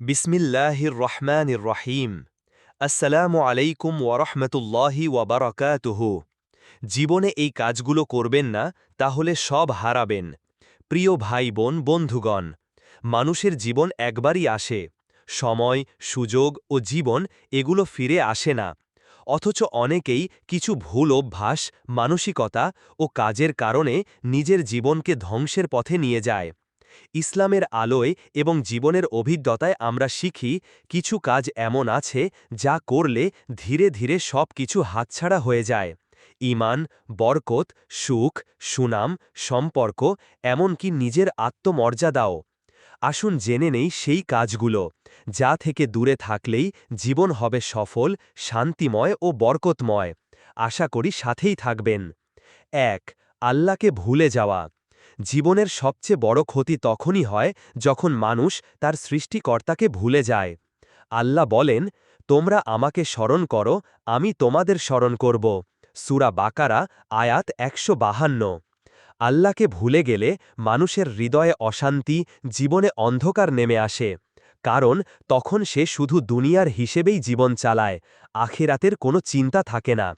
বিসমিল্লাহির রহমানির রহিম। আসসালামু আলাইকুম ওয়ারহমতুল্লাহি ওয়াবারাকাতুহু জীবনে এই কাজগুলো করবেন না, তাহলে সব হারাবেন। প্রিয় ভাই বোন, বন্ধুগণ, মানুষের জীবন একবারই আসে। সময়, সুযোগ ও জীবন এগুলো ফিরে আসে না। অথচ অনেকেই কিছু ভুল অভ্যাস, মানসিকতা ও কাজের কারণে নিজের জীবনকে ধ্বংসের পথে নিয়ে যায়। ইসলামের আলোয় এবং জীবনের অভিজ্ঞতায় আমরা শিখি, কিছু কাজ এমন আছে যা করলে ধীরে ধীরে সব কিছু হাতছাড়া হয়ে যায়। ইমান বরকত, সুখ, সুনাম, সম্পর্ক, এমনকি নিজের আত্মমর্যাদাও। আসুন জেনে নেই সেই কাজগুলো, যা থেকে দূরে থাকলেই জীবন হবে সফল, শান্তিময় ও বরকতময়। আশা করি সাথেই থাকবেন। এক, আল্লাহকে ভুলে যাওয়া। জীবনের সবচেয়ে বড় ক্ষতি তখনই হয় যখন মানুষ তার সৃষ্টিকর্তাকে ভুলে যায়। আল্লাহ বলেন, তোমরা আমাকে স্মরণ করো, আমি তোমাদের স্মরণ করব। সুরা বাকারা, আয়াত একশো বাহান্ন। আল্লাহকে ভুলে গেলে মানুষের হৃদয়ে অশান্তি, জীবনে অন্ধকার নেমে আসে। কারণ, তখন সে শুধু দুনিয়ার হিসেবেই জীবন চালায়, আখেরাতের কোনো চিন্তা থাকে না।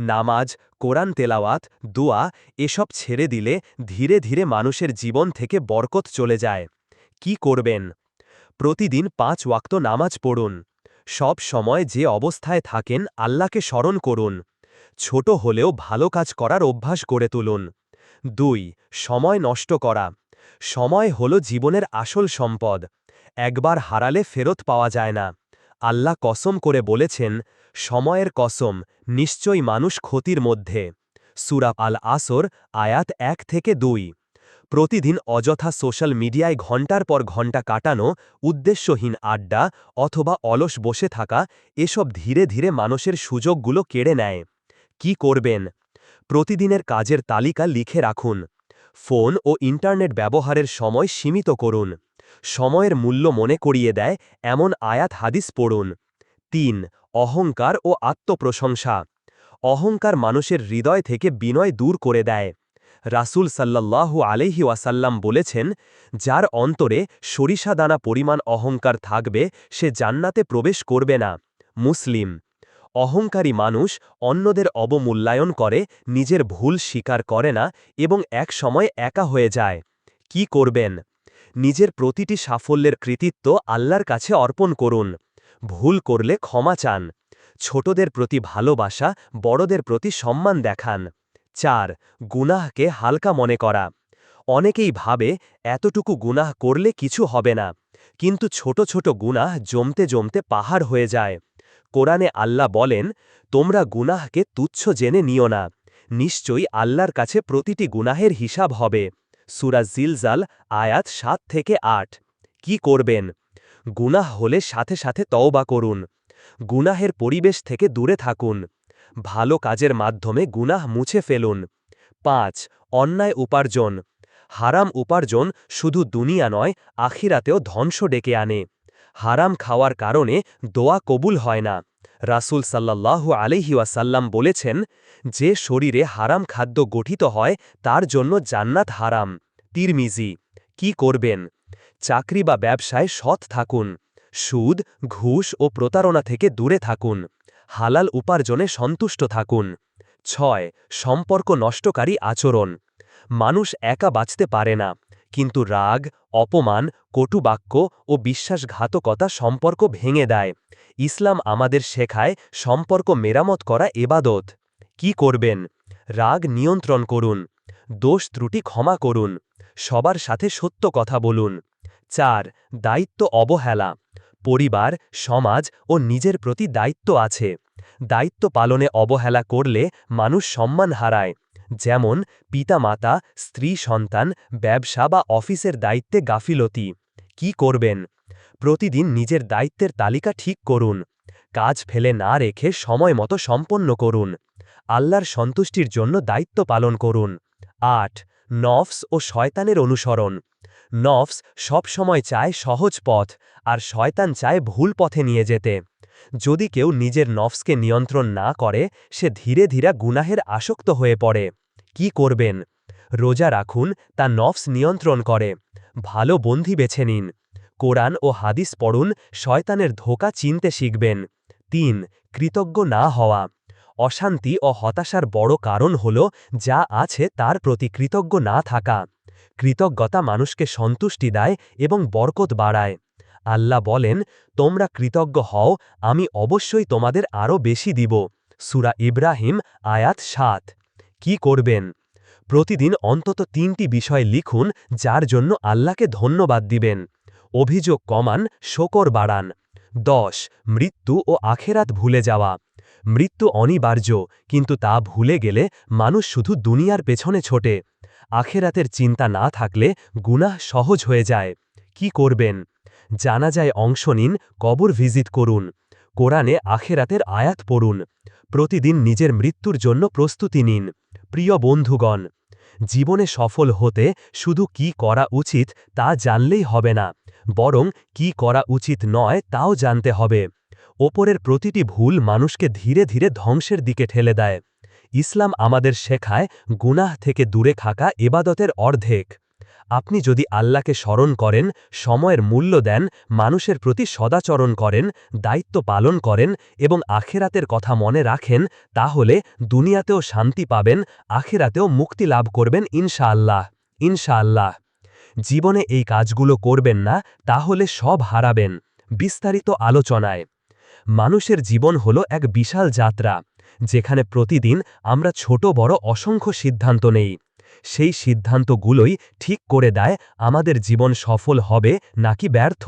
নামাজ, কোরআন তেলাওয়াত, দোয়া এসব ছেড়ে দিলে ধীরে ধীরে মানুষের জীবন থেকে বরকত চলে যায়। কি করবেন? প্রতিদিন পাঁচ ওয়াক্ত নামাজ পড়ুন। সব সময় যে অবস্থায় থাকেন আল্লাহকে স্মরণ করুন। ছোট হলেও ভালো কাজ করার অভ্যাস গড়ে তুলুন। দুই, সময় নষ্ট করা। সময় হল জীবনের আসল সম্পদ। একবার হারালে ফেরত পাওয়া যায় না। আল্লাহ কসম করে বলেছেন সময়ের কসম, নিশ্চয়ই মানুষ ক্ষতির মধ্যে। সুরাপ আল আসর আয়াত এক থেকে দুই। প্রতিদিন অযথা সোশ্যাল মিডিয়ায় ঘণ্টার পর ঘণ্টা কাটানো, উদ্দেশ্যহীন আড্ডা অথবা অলস বসে থাকা, এসব ধীরে ধীরে মানুষের সুযোগগুলো কেড়ে নেয়। কি করবেন? প্রতিদিনের কাজের তালিকা লিখে রাখুন। ফোন ও ইন্টারনেট ব্যবহারের সময় সীমিত করুন। সময়ের মূল্য মনে করিয়ে দেয়, এমন আয়াত হাদিস পড়ুন। তিন অহংকার ও আত্মপ্রশংসা। অহংকার মানুষের হৃদয় থেকে বিনয় দূর করে দেয়। রাসুল সাল্লাল্লাহু আলহি ওয়াসাল্লাম বলেছেন, যার অন্তরে সরিষা দানা পরিমাণ অহংকার থাকবে, সে জান্নাতে প্রবেশ করবে না। মুসলিম। অহংকারী মানুষ অন্যদের অবমূল্যায়ন করে, নিজের ভুল স্বীকার করে না এবং এক সময় একা হয়ে যায়। কি করবেন? নিজের প্রতিটি সাফল্যের কৃতিত্ব আল্লাহর কাছে অর্পণ করুন। ভুল করলে ক্ষমা চান। ছোটদের প্রতি ভালোবাসা, বড়দের প্রতি সম্মান দেখান। চার, গুনাহকে হালকা মনে করা। অনেকেই ভাবে, এতটুকু গুনাহ করলে কিছু হবে না। কিন্তু ছোট ছোট গুনাহ জমতে জমতে পাহাড় হয়ে যায়। কোরআনে আল্লাহ বলেন, তোমরা গুনাহকে তুচ্ছ জেনে নিও না। নিশ্চয়ই আল্লাহর কাছে প্রতিটি গুনাহের হিসাব হবে। সুরা জিলজাল আয়াত সাত থেকে আট। কি করবেন? গুনাহ হলে সাথে সাথে তওবা করুন। গুনাহের পরিবেশ থেকে দূরে থাকুন। ভালো কাজের মাধ্যমে গুনাহ মুছে ফেলুন। পাঁচ, অন্যায় উপার্জন। হারাম উপার্জন শুধু দুনিয়া নয়, আখিরাতেও ধ্বংস ডেকে আনে। হারাম খাওয়ার কারণে দোয়া কবুল হয় না। রাসুল সাল্লাল্লাহু আলহিউসাল্লাম বলেছেন, যে শরীরে হারাম খাদ্য গঠিত হয়, তার জন্য জান্নাত হারাম। তিরমিজি, কি করবেন? চাকরি বা ব্যবসায় সৎ থাকুন। সুদ, ঘুষ ও প্রতারণা থেকে দূরে থাকুন। হালাল উপার্জনে সন্তুষ্ট থাকুন। ছয়, সম্পর্ক নষ্টকারী আচরণ। মানুষ একা বাঁচতে পারে না, কিন্তু রাগ, অপমান, কটুবাক্য ও বিশ্বাসঘাতকতা সম্পর্ক ভেঙে দেয়। ইসলাম আমাদের শেখায় সম্পর্ক মেরামত করা এবাদত। কি করবেন? রাগ নিয়ন্ত্রণ করুন। দোষ ত্রুটি ক্ষমা করুন। সবার সাথে সত্য কথা বলুন। চার, দায়িত্ব অবহেলা। পরিবার, সমাজ ও নিজের প্রতি দায়িত্ব আছে। দায়িত্ব পালনে অবহেলা করলে মানুষ সম্মান হারায়। যেমন, পিতামাতা, স্ত্রী, সন্তান, ব্যবসা বা অফিসের দায়িত্বে গাফিলতি। কি করবেন? প্রতিদিন নিজের দায়িত্বের তালিকা ঠিক করুন। কাজ ফেলে না রেখে সময় মতো সম্পন্ন করুন। আল্লাহর সন্তুষ্টির জন্য দায়িত্ব পালন করুন। আট, নফস ও শয়তানের অনুসরণ। নফস সব সময় চায় সহজ পথ আর শয়তান চায় ভুল পথে নিয়ে যেতে। যদি কেউ নিজের নফসকে নিয়ন্ত্রণ না করে, সে ধীরে ধীরে গুনাহের আসক্ত হয়ে পড়ে। কি করবেন? রোজা রাখুন, তা নফস নিয়ন্ত্রণ করে। ভালো বন্ধি বেছে নিন। কোরআন ও হাদিস পড়ুন, শয়তানের ধোকা চিনতে শিখবেন। তিন, কৃতজ্ঞ না হওয়া। অশান্তি ও হতাশার বড় কারণ হল, যা আছে তার প্রতি কৃতজ্ঞ না থাকা। কৃতজ্ঞতা মানুষকে সন্তুষ্টি দেয় এবং বরকত বাড়ায়। আল্লাহ বলেন, তোমরা কৃতজ্ঞ হও, আমি অবশ্যই তোমাদের আরও বেশি দিব। সুরা ইব্রাহিম, আয়াত সাত। কি করবেন? প্রতিদিন অন্তত তিনটি বিষয় লিখুন, যার জন্য আল্লাহকে ধন্যবাদ দিবেন। অভিযোগ কমান, শকর বাড়ান। দশ, মৃত্যু ও আখেরাত ভুলে যাওয়া। মৃত্যু অনিবার্য, কিন্তু তা ভুলে গেলে মানুষ শুধু দুনিয়ার পেছনে ছোটে। আখেরাতের চিন্তা না থাকলে গুনাহ সহজ হয়ে যায়। কি করবেন? জানাজায় অংশ নিন, কবর ভিজিট করুন। কোরআনে আখেরাতের আয়াত পড়ুন। প্রতিদিন নিজের মৃত্যুর জন্য প্রস্তুতি নিন। প্রিয় বন্ধুগণ, জীবনে সফল হতে শুধু কি করা উচিত তা জানলেই হবে না, বরং কি করা উচিত নয় তাও জানতে হবে। ওপরের প্রতিটি ভুল মানুষকে ধীরে ধীরে ধ্বংসের দিকে ঠেলে দেয়। ইসলাম আমাদের শেখায়, গুনাহ থেকে দূরে থাকা এবাদতের অর্ধেক। আপনি যদি আল্লাহকে স্মরণ করেন, সময়ের মূল্য দেন, মানুষের প্রতি সদাচরণ করেন, দায়িত্ব পালন করেন এবং আখেরাতের কথা মনে রাখেন, তাহলে দুনিয়াতেও শান্তি পাবেন, আখেরাতেও মুক্তি লাভ করবেন ইনশাআল্লাহ ইনশাআল্লাহ। জীবনে এই কাজগুলো করবেন না, তাহলে সব হারাবেন, বিস্তারিত আলোচনায়। মানুষের জীবন হল এক বিশাল যাত্রা। যেখানে প্রতিদিন আমরা ছোট বড় অসংখ্য সিদ্ধান্ত নেই। সেই সিদ্ধান্তগুলোই ঠিক করে দেয় আমাদের জীবন সফল হবে নাকি ব্যর্থ।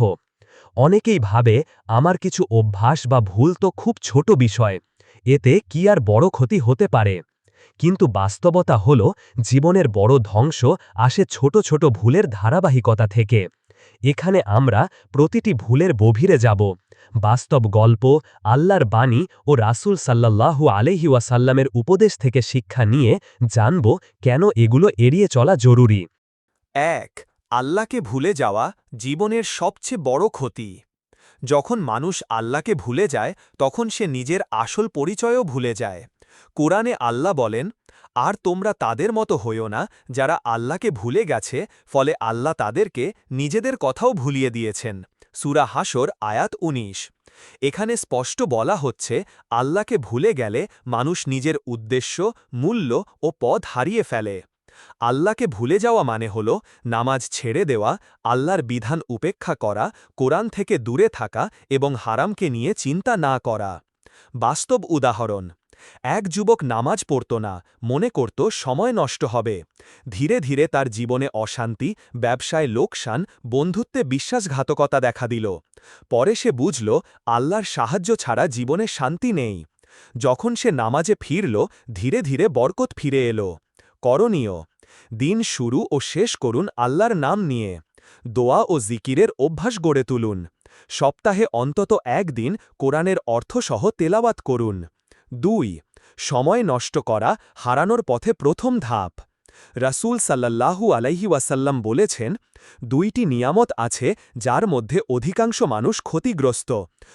অনেকেই ভাবে আমার কিছু অভ্যাস বা ভুল তো খুব ছোট বিষয়, এতে কি আর বড় ক্ষতি হতে পারে? কিন্তু বাস্তবতা হল, জীবনের বড় ধ্বংস আসে ছোট ছোট ভুলের ধারাবাহিকতা থেকে। এখানে আমরা প্রতিটি ভুলের গভীরে যাব। বাস্তব গল্প, আল্লাহর বাণী ও রাসুল সাল্লাল্লাহু আলহি ওয়াসাল্লামের উপদেশ থেকে শিক্ষা নিয়ে জানব কেন এগুলো এড়িয়ে চলা জরুরি। এক, আল্লাহকে ভুলে যাওয়া জীবনের সবচেয়ে বড় ক্ষতি। যখন মানুষ আল্লাহকে ভুলে যায়, তখন সে নিজের আসল পরিচয়ও ভুলে যায়। কোরআনে আল্লাহ বলেন আর তোমরা তাদের মতো হইও না, যারা আল্লাহকে ভুলে গেছে, ফলে আল্লাহ তাদেরকে নিজেদের কথাও ভুলিয়ে দিয়েছেন। সুরা হাসর আয়াত ১৯ এখানে স্পষ্ট বলা হচ্ছে, আল্লাহকে ভুলে গেলে মানুষ নিজের উদ্দেশ্য, মূল্য ও পদ হারিয়ে ফেলে। আল্লাহকে ভুলে যাওয়া মানে হল নামাজ ছেড়ে দেওয়া, আল্লাহর বিধান উপেক্ষা করা, কোরআন থেকে দূরে থাকা এবং হারামকে নিয়ে চিন্তা না করা। বাস্তব উদাহরণ এক যুবক নামাজ পড়ত না, মনে করত সময় নষ্ট হবে। ধীরে ধীরে তার জীবনে অশান্তি, ব্যবসায় লোকসান, বন্ধুত্বে বিশ্বাসঘাতকতা দেখা দিল। পরে সে বুঝল, আল্লাহর সাহায্য ছাড়া জীবনে শান্তি নেই। যখন সে নামাজে ফিরল, ধীরে ধীরে বরকত ফিরে এলো। করণীয়, দিন শুরু ও শেষ করুন আল্লাহর নাম নিয়ে। দোয়া ও জিকিরের অভ্যাস গড়ে তুলুন। সপ্তাহে অন্তত একদিন কোরআনের অর্থসহ তেলাওয়াত করুন। দুই, সময় নষ্ট করা হারানোর পথে প্রথম ধাপ। রাসুল সাল্লাল্লাহু আলাইহি ওয়াসাল্লাম বলেছেন, দুইটি নিয়ামত আছে যার মধ্যে অধিকাংশ মানুষ ক্ষতিগ্রস্ত,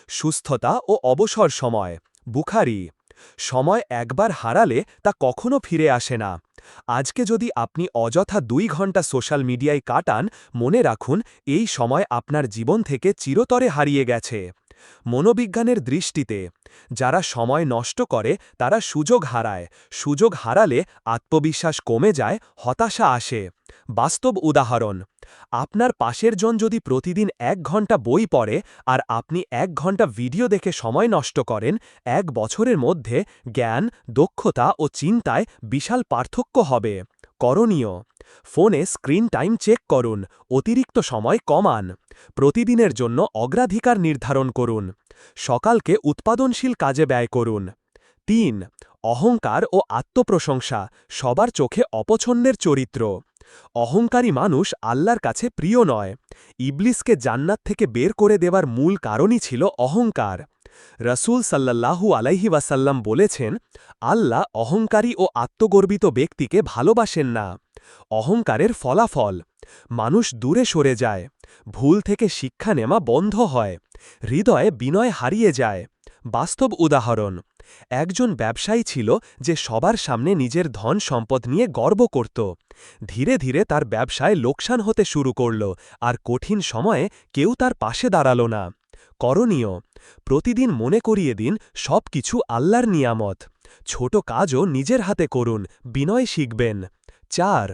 সুস্থতা ও অবসর সময়। বুখারি, সময় একবার হারালে তা কখনো ফিরে আসে না। আজকে যদি আপনি অযথা দুই ঘণ্টা সোশ্যাল মিডিয়ায় কাটান, মনে রাখুন, এই সময় আপনার জীবন থেকে চিরতরে হারিয়ে গেছে। মনোবিজ্ঞানের দৃষ্টিতে, যারা সময় নষ্ট করে, তারা সুযোগ হারায়। সুযোগ হারালে আত্মবিশ্বাস কমে যায়, হতাশা আসে। বাস্তব উদাহরণ, আপনার পাশের জন যদি প্রতিদিন এক ঘণ্টা বই পড়ে, আর আপনি এক ঘণ্টা ভিডিও দেখে সময় নষ্ট করেন, এক বছরের মধ্যে জ্ঞান, দক্ষতা ও চিন্তায় বিশাল পার্থক্য হবে। করণীয় ফোনে স্ক্রিন টাইম চেক করুন, অতিরিক্ত সময় কমান, প্রতিদিনের জন্য অগ্রাধিকার নির্ধারণ করুন, সকালকে উৎপাদনশীল কাজে ব্যয় করুন। তিন, অহংকার ও আত্মপ্রশংসা সবার চোখে অপছন্দের চরিত্র। অহংকারী মানুষ আল্লাহর কাছে প্রিয় নয়, ইবলিসকে জান্নাত থেকে বের করে দেওয়ার মূল কারণই ছিল অহংকার। রসুল সাল্লাল্লাহু আলাইহি ওয়াসাল্লাম বলেছেন, আল্লাহ অহংকারী ও আত্মগর্বিত ব্যক্তিকে ভালোবাসেন না। অহংকারের ফলাফল। মানুষ দূরে সরে যায়। ভুল থেকে শিক্ষা নেওয়া বন্ধ হয়। হৃদয়ে বিনয় হারিয়ে যায়। বাস্তব উদাহরণ, একজন ব্যবসায়ী ছিল যে সবার সামনে নিজের ধন সম্পদ নিয়ে গর্ব করত। ধীরে ধীরে তার ব্যবসায় লোকসান হতে শুরু করল আর কঠিন সময়ে কেউ তার পাশে দাঁড়াল না। করণীয়, প্রতিদিন মনে করিয়ে দিন সব কিছু আল্লাহর নিয়ামত। ছোট কাজও নিজের হাতে করুন, বিনয় শিখবেন। চার,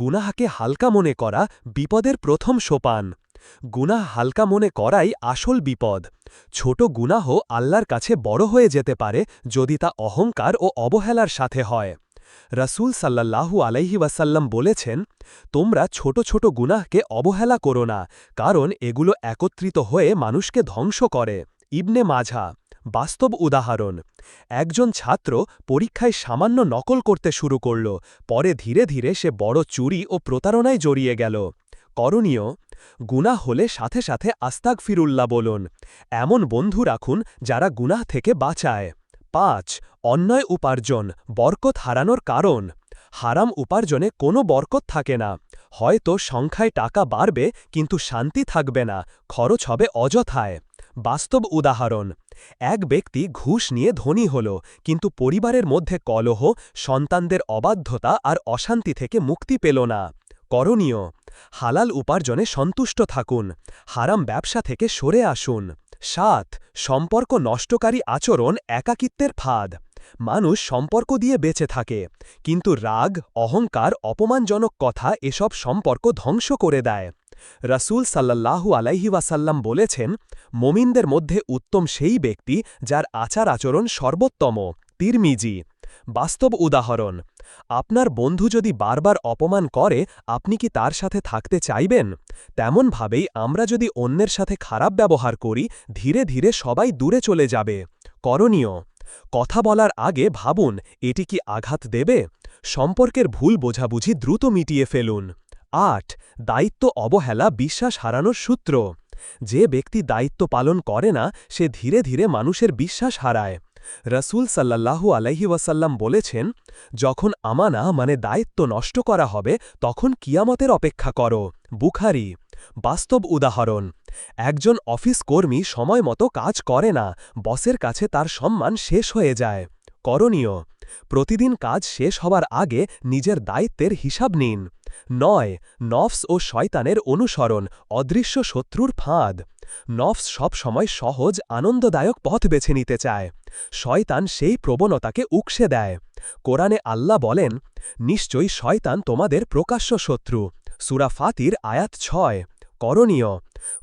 গুনাহাকে হালকা মনে করা বিপদের প্রথম সোপান। গুনাহ হালকা মনে করাই আসল বিপদ। ছোট গুনাহ আল্লাহর কাছে বড় হয়ে যেতে পারে যদি তা অহংকার ও অবহেলার সাথে হয়। রাসূল সাল্লাল্লাহু আলাইহি ওয়াসাল্লাম বলেছেন, তোমরা ছোট ছোট গুনাহকে অবহেলা করো না, কারণ এগুলো একত্রিত হয়ে মানুষকে ধ্বংস করে। ইবনে মাঝা বাস্তব উদাহরণ। একজন ছাত্র পরীক্ষায় সামান্য নকল করতে শুরু করল, পরে ধীরে ধীরে সে বড় চুরি ও প্রতারণায় জড়িয়ে গেল। করণীয়, গুনাহ হলে সাথে সাথে আস্তাক ফিরুল্লাহ বলুন। এমন বন্ধু রাখুন যারা গুনাহ থেকে বাঁচায়। পাঁচ, অন্যায় উপার্জন, বরকত হারানোর কারণ। হারাম উপার্জনে কোনো বরকত থাকে না। হয়তো সংখ্যায় টাকা বাড়বে, কিন্তু শান্তি থাকবে না, খরচ হবে অযথায়। বাস্তব উদাহরণ, এক ব্যক্তি ঘুষ নিয়ে ধনী হল, কিন্তু পরিবারের মধ্যে কলহ, সন্তানদের অবাধ্যতা আর অশান্তি থেকে মুক্তি পেল না। করণীয়, হালাল উপার্জনে সন্তুষ্ট থাকুন, হারাম ব্যবসা থেকে সরে আসুন। সাত, সম্পর্ক নষ্টকারী আচরণ একাকিত্বের ফাঁদ মানুষ সম্পর্ক দিয়ে বেঁচে থাকে। কিন্তু রাগ, অহংকার, অপমানজনক কথা এসব সম্পর্ক ধ্বংস করে দেয়। রাসূল সাল্লাল্লাহু আলাইহি ওয়াসাল্লাম বলেছেন, মোমিনদের মধ্যে উত্তম সেই ব্যক্তি যার আচার আচরণ সর্বোত্তম, তিরমিজি। বাস্তব উদাহরণ, আপনার বন্ধু যদি বারবার অপমান করে, আপনি কি তার সাথে থাকতে চাইবেন? তেমনভাবেই আমরা যদি অন্যের সাথে খারাপ ব্যবহার করি, ধীরে ধীরে সবাই দূরে চলে যাবে। করণীয় কথা বলার আগে ভাবুন, এটি কি আঘাত দেবে? সম্পর্কের ভুল বোঝাবুঝি দ্রুত মিটিয়ে ফেলুন। আট, দায়িত্ব অবহেলা বিশ্বাস হারানোর সূত্র। যে ব্যক্তি দায়িত্ব পালন করে না, সে ধীরে ধীরে মানুষের বিশ্বাস হারায়। রসুল সাল্লাল্লাহু আলাইহি ওয়াসাল্লাম বলেছেন, যখন আমানা মানে দায়িত্ব নষ্ট করা হবে, তখন কিয়ামতের অপেক্ষা করো। বুখারি, বাস্তব উদাহরণ। একজন অফিস কর্মী সময় মতো কাজ করে না, বসের কাছে তার সম্মান শেষ হয়ে যায়। করণীয়, প্রতিদিন কাজ শেষ হবার আগে নিজের দায়িত্বের হিসাব নিন। নয়, নফস ও শয়তানের অনুসরণ, অদৃশ্য শত্রুর ফাঁদ। নফস সব সময় সহজ, আনন্দদায়ক পথ বেছে নিতে চায়। শয়তান সেই প্রবণতাকে উকসে দেয়। কোরআনে আল্লাহ বলেন, নিশ্চয়ই শয়তান তোমাদের প্রকাশ্য শত্রু। সুরা ফাতির, আয়াত ছয়। করণীয়,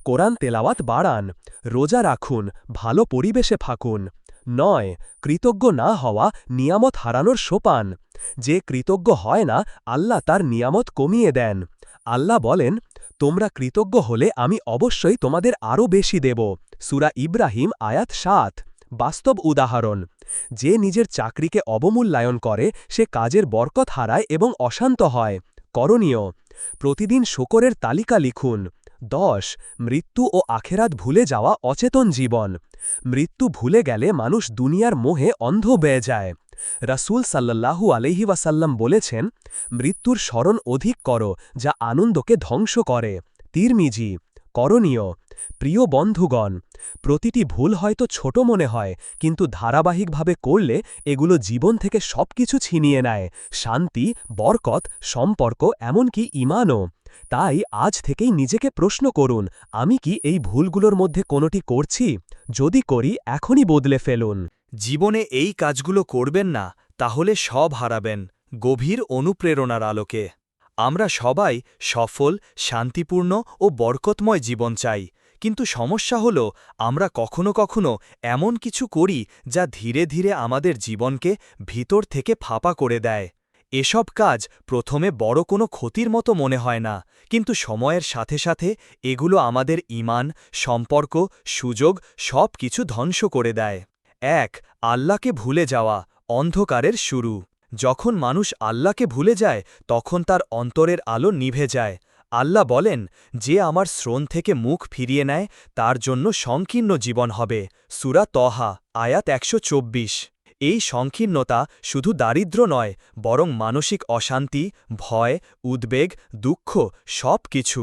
কোরআন তেলাওয়াত বাড়ান, রোজা রাখুন, ভালো পরিবেশে ফাকুন নয়, কৃতজ্ঞ না হওয়া নিয়ামত হারানোর সোপান। যে কৃতজ্ঞ হয় না, আল্লাহ তার নিয়ামত কমিয়ে দেন। আল্লাহ বলেন, তোমরা কৃতজ্ঞ হলে আমি অবশ্যই তোমাদের আরও বেশি দেব। সুরা ইব্রাহিম, আয়াত সাত। বাস্তব উদাহরণ, যে নিজের চাকরিকে অবমূল্যায়ন করে, সে কাজের বরকত হারায় এবং অশান্ত হয়। করণীয়, প্রতিদিন শোকরের তালিকা লিখুন। দশ, মৃত্যু ও আখেরাত ভুলে যাওয়া অচেতন জীবন। মৃত্যু ভুলে গেলে মানুষ দুনিয়ার মোহে অন্ধ বেয়ে যায়। রাসূল সাল্লাল্লাহু আলহি ওয়াসাল্লাম বলেছেন, মৃত্যুর স্মরণ অধিক করো, যা আনন্দকে ধ্বংস করে। তিরমিজি, করণীয়, প্রিয় বন্ধুগণ, প্রতিটি ভুল হয়তো ছোট মনে হয়, কিন্তু ধারাবাহিকভাবে করলে এগুলো জীবন থেকে সবকিছু ছিনিয়ে নেয়। শান্তি, বরকত, সম্পর্ক, এমনকি ইমানও। তাই আজ থেকেই নিজেকে প্রশ্ন করুন, আমি কি এই ভুলগুলোর মধ্যে কোনোটি করছি? যদি করি, এখনই বদলে ফেলুন। জীবনে এই কাজগুলো করবেন না, তাহলে সব হারাবেন, গভীর অনুপ্রেরণার আলোকে। আমরা সবাই সফল, শান্তিপূর্ণ ও বরকতময় জীবন চাই, কিন্তু সমস্যা হল, আমরা কখনো কখনো এমন কিছু করি, যা ধীরে ধীরে আমাদের জীবনকে ভিতর থেকে ফাঁপা করে দেয়। এসব কাজ প্রথমে বড় কোনো ক্ষতির মতো মনে হয় না, কিন্তু সময়ের সাথে সাথে এগুলো আমাদের ইমান সম্পর্ক, সুযোগ সব কিছু ধ্বংস করে দেয়। এক, আল্লাহকে ভুলে যাওয়া, অন্ধকারের শুরু। যখন মানুষ আল্লাহকে ভুলে যায়, তখন তার অন্তরের আলো নিভে যায়। আল্লাহ বলেন, যে আমার শ্রোণ থেকে মুখ ফিরিয়ে নেয়, তার জন্য সংকীর্ণ জীবন হবে। সুরা তহা আয়াত একশো চব্বিশ। এই সংকীর্ণতা শুধু দারিদ্র নয়, বরং মানসিক অশান্তি, ভয়, উদ্বেগ, দুঃখ সব কিছু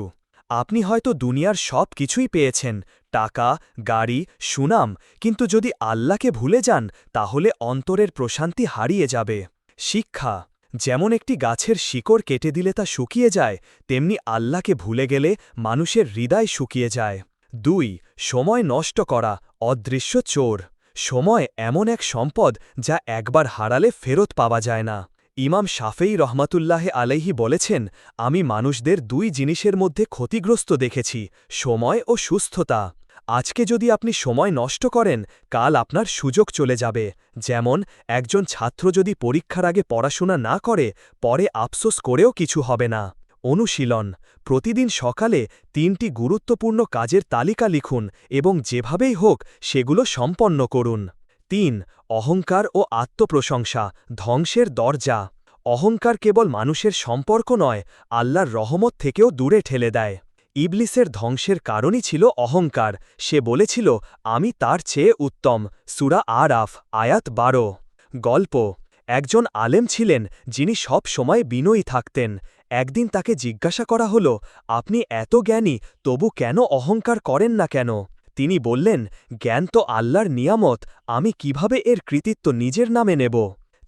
আপনি হয়তো দুনিয়ার সব কিছুই পেয়েছেন, টাকা, গাড়ি, সুনাম, কিন্তু যদি আল্লাহকে ভুলে যান, তাহলে অন্তরের প্রশান্তি হারিয়ে যাবে। শিক্ষা, যেমন একটি গাছের শিকড় কেটে দিলে তা শুকিয়ে যায়, তেমনি আল্লাহকে ভুলে গেলে মানুষের হৃদয় শুকিয়ে যায়। দুই, সময় নষ্ট করা, অদৃশ্য চোর। সময় এমন এক সম্পদ যা একবার হারালে ফেরত পাওয়া যায় না। ইমাম শাফেই রহমাতুল্লাহে আলাইহি বলেছেন, আমি মানুষদের দুই জিনিসের মধ্যে ক্ষতিগ্রস্ত দেখেছি, সময় ও সুস্থতা। আজকে যদি আপনি সময় নষ্ট করেন, কাল আপনার সুযোগ চলে যাবে। যেমন, একজন ছাত্র যদি পরীক্ষার আগে পড়াশোনা না করে, পরে আফসোস করেও কিছু হবে না। অনুশীলন। প্রতিদিন সকালে তিনটি গুরুত্বপূর্ণ কাজের তালিকা লিখুন এবং যেভাবেই হোক সেগুলো সম্পন্ন করুন। তিন, অহংকার ও আত্মপ্রশংসা, ধ্বংসের দরজা। অহংকার কেবল মানুষের সম্পর্ক নয়, আল্লাহর রহমত থেকেও দূরে ঠেলে দেয়। ইবলিসের ধ্বংসের কারণই ছিল অহংকার। সে বলেছিল, আমি তার চেয়ে উত্তম। সুরা আরাফ, আয়াত বারো। গল্প, একজন আলেম ছিলেন যিনি সব সময় বিনয়ী থাকতেন। একদিন তাকে জিজ্ঞাসা করা হল, আপনি এত জ্ঞানী, তবু কেন অহংকার করেন না কেন? তিনি বললেন, জ্ঞান তো আল্লাহর নিয়ামত, আমি কীভাবে এর কৃতিত্ব নিজের নামে নেব?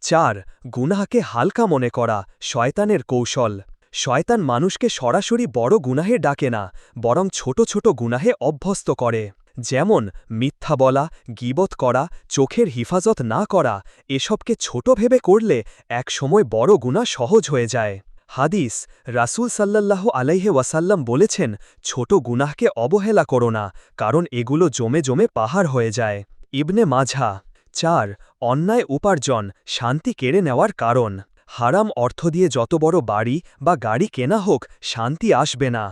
চার, গুনাহকে হালকা মনে করা, শয়তানের কৌশল। শয়তান মানুষকে সরাসরি বড় গুনাহে ডাকে না, বরং ছোট ছোট গুনাহে অভ্যস্ত করে। যেমন, মিথ্যা বলা, গিবত করা, চোখের হিফাজত না করা, এসবকে ছোট ভেবে করলে এক সময় বড় গুণা সহজ হয়ে যায়। হাদিস, রাসূল সাল্লাল্লাহ আলাইহে ওয়াসাল্লাম বলেছেন, ছোট গুনাহকে অবহেলা করো না, কারণ এগুলো জমে জমে পাহাড় হয়ে যায়। ইবনে মাঝা চার, অন্যায় উপার্জন, শান্তি কেড়ে নেওয়ার কারণ। হারাম অর্থ দিয়ে যত বড় বাড়ি বা গাড়ি কেনা হোক, শান্তি আসবে না।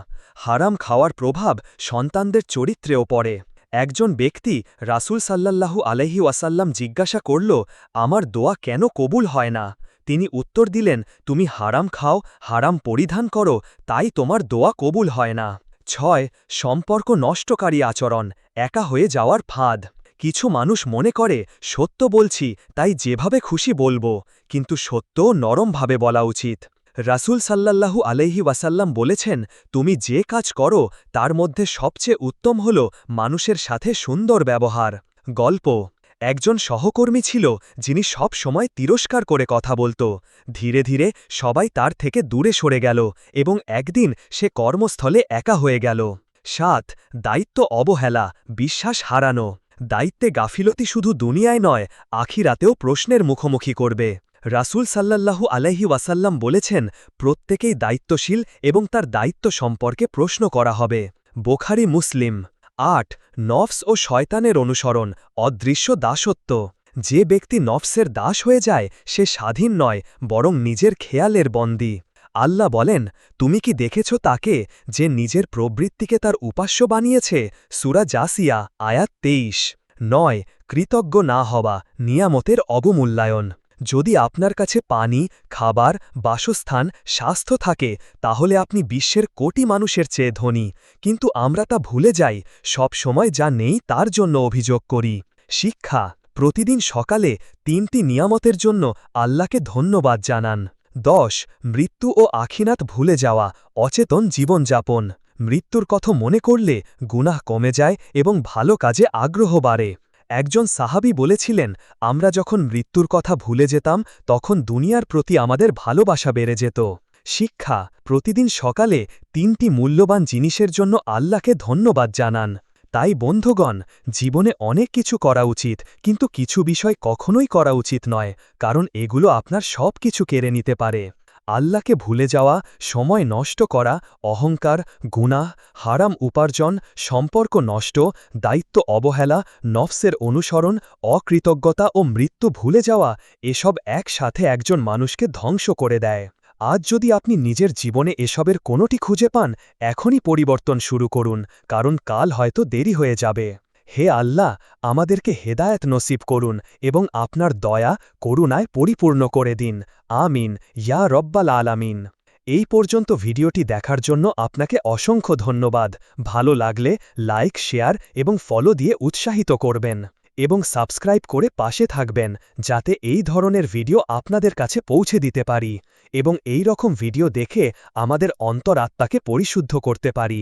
হারাম খাওয়ার প্রভাব সন্তানদের চরিত্রেও পড়ে। একজন ব্যক্তি রাসূল সাল্লাল্লাহু আলহি ওয়াসাল্লাম জিজ্ঞাসা করল, আমার দোয়া কেন কবুল হয় না? তিনি উত্তর দিলেন, তুমি হারাম খাও, হারাম পরিধান করো, তাই তোমার দোয়া কবুল হয় না। ছয়, সম্পর্ক নষ্টকারী আচরণ, একা হয়ে যাওয়ার ফাঁদ। কিছু মানুষ মনে করে, সত্য বলছি, তাই যেভাবে খুশি বলব, কিন্তু সত্য নরমভাবে বলা উচিত। রাসূল সাল্লাল্লাহু আলহি ওয়াসাল্লাম বলেছেন, তুমি যে কাজ করো, তার মধ্যে সবচেয়ে উত্তম হল মানুষের সাথে সুন্দর ব্যবহার। গল্প একজন সহকর্মী ছিল, যিনি সব সময় তিরস্কার করে কথা বলত। ধীরে ধীরে সবাই তার থেকে দূরে সরে গেল এবং একদিন সে কর্মস্থলে একা হয়ে গেল। সাত, দায়িত্ব অবহেলা, বিশ্বাস হারানো। দায়িত্বে গাফিলতি শুধু দুনিয়ায় নয়, আখিরাতেও প্রশ্নের মুখোমুখি করবে। রাসূল সাল্লাল্লাহু আলাইহি ওয়াসাল্লাম বলেছেন, প্রত্যেকেই দায়িত্বশীল এবং তার দায়িত্ব সম্পর্কে প্রশ্ন করা হবে। বোখারি, মুসলিম। আট, নফস ও শয়তানের অনুসরণ, অদৃশ্য দাসত্ব। যে ব্যক্তি নফসের দাস হয়ে যায়, সে স্বাধীন নয়, বরং নিজের খেয়ালের বন্দী। আল্লাহ বলেন, তুমি কি দেখেছ তাকে যে নিজের প্রবৃত্তিকে তার উপাস্য বানিয়েছে? সুরা জাসিয়া, আয়াত তেইশ। নয়, কৃতজ্ঞ না হওয়া, নিয়ামতের অবমূল্যায়ন। যদি আপনার কাছে পানি, খাবার, বাসস্থান, স্বাস্থ্য থাকে, তাহলে আপনি বিশ্বের কোটি মানুষের চেয়ে ধনী। কিন্তু আমরা তা ভুলে যাই, সব সময় যা নেই তার জন্য অভিযোগ করি। শিক্ষা, প্রতিদিন সকালে তিনটি নিয়ামতের জন্য আল্লাহকে ধন্যবাদ জানান। দশ, মৃত্যু ও আখিনাত ভুলে যাওয়া, অচেতন জীবনযাপন। মৃত্যুর কথা মনে করলে গুনাহ কমে যায় এবং ভালো কাজে আগ্রহ বাড়ে। একজন সাহাবি বলেছিলেন, আমরা যখন মৃত্যুর কথা ভুলে যেতাম, তখন দুনিয়ার প্রতি আমাদের ভালোবাসা বেড়ে যেত। শিক্ষা, প্রতিদিন সকালে তিনটি মূল্যবান জিনিসের জন্য আল্লাহকে ধন্যবাদ জানান। তাই বন্ধুগণ, জীবনে অনেক কিছু করা উচিত, কিন্তু কিছু বিষয় কখনোই করা উচিত নয়, কারণ এগুলো আপনার সব কিছু কেড়ে নিতে পারে। আল্লাহকে ভুলে যাওয়া, সময় নষ্ট করা, অহংকার, গুনাহ, হারাম উপার্জন, সম্পর্ক নষ্ট, দায়িত্ব অবহেলা, নফসের অনুসরণ, অকৃতজ্ঞতা ও মৃত্যু ভুলে যাওয়া, এসব একসাথে একজন মানুষকে ধ্বংস করে দেয়। আজ যদি আপনি নিজের জীবনে এসবের কোনোটি খুঁজে পান, এখনই পরিবর্তন শুরু করুন, কারণ কাল হয়তো দেরি হয়ে যাবে। হে আল্লাহ, আমাদেরকে হেদায়েত নসিব করুন এবং আপনার দয়া করুণায় পরিপূর্ণ করে দিন। আমিন। ইয়া রব্বাল আলামিন। এই পর্যন্ত ভিডিওটি দেখার জন্য আপনাকে অসংখ্য ধন্যবাদ। ভালো লাগলে লাইক, শেয়ার এবং ফলো দিয়ে উৎসাহিত করবেন এবং সাবস্ক্রাইব করে পাশে থাকবেন যাতে এই ধরনের ভিডিও আপনাদের কাছে পৌঁছে দিতে পারি এবং এই রকম ভিডিও দেখে আমাদের অন্তরাত্মাকে পরিশুদ্ধ করতে পারি।